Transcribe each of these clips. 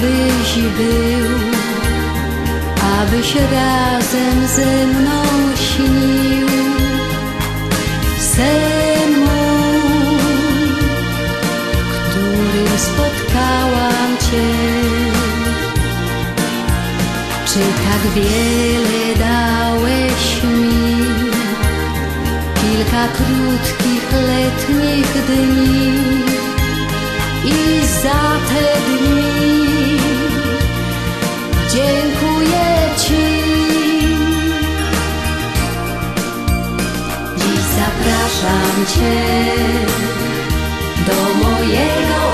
byś był, abyś razem ze mną śnił. Sen mój, którym spotkałam Cię. Czy tak wiele dałeś mi? Kilka krótkich letnich dni i za te dni dziękuję Ci. Dziś zapraszam Cię do mojego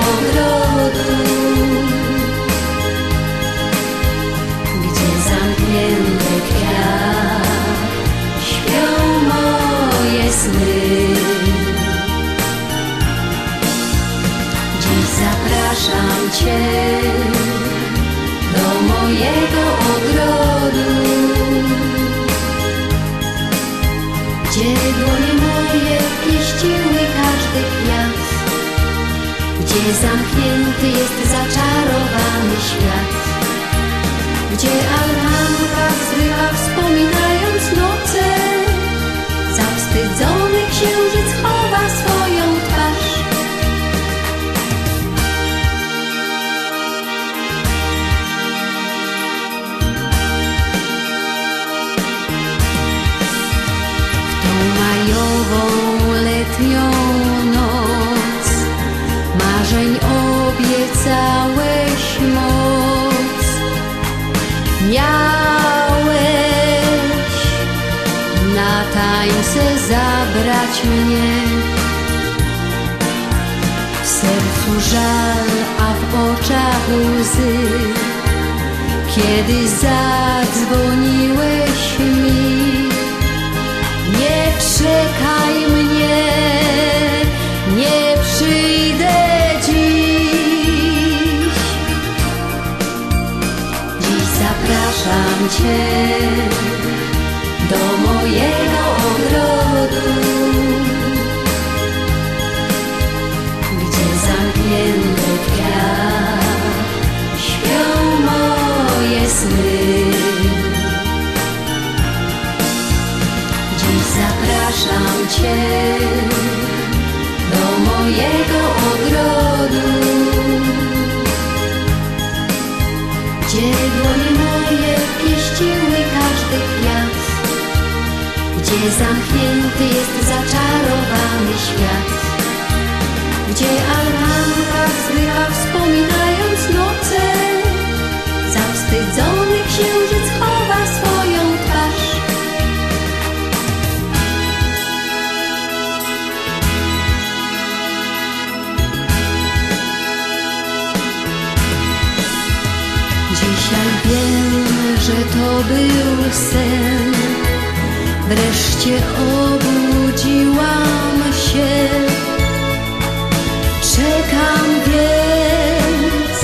gdzie zamknięty jest zaczarowany świat, gdzie altanka wzrywa wspominając noce, zawstydzony księżyc chowa swoją twarz. tą majową letnią na tańce zabrać mnie. W sercu żal, a w oczach łzy, kiedy zadzwoniłeś mi. Nie czekaj mnie, nie przyjdę dziś. Dziś zapraszam Cię do mojego sny. Dziś zapraszam Cię do mojego ogrodu, gdzie dłonie moje pieściły każdy kwiat, gdzie zamknięty jest zaczarowany świat, gdzie altanka wzrywa wspominając wiem, że to był sen. Wreszcie obudziłam się. Czekam więc,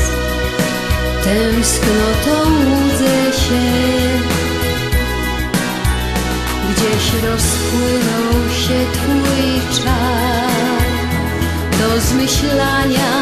tęsknotą łudzę się. Gdzieś rozpłynął się Twój czar. Do zmyślania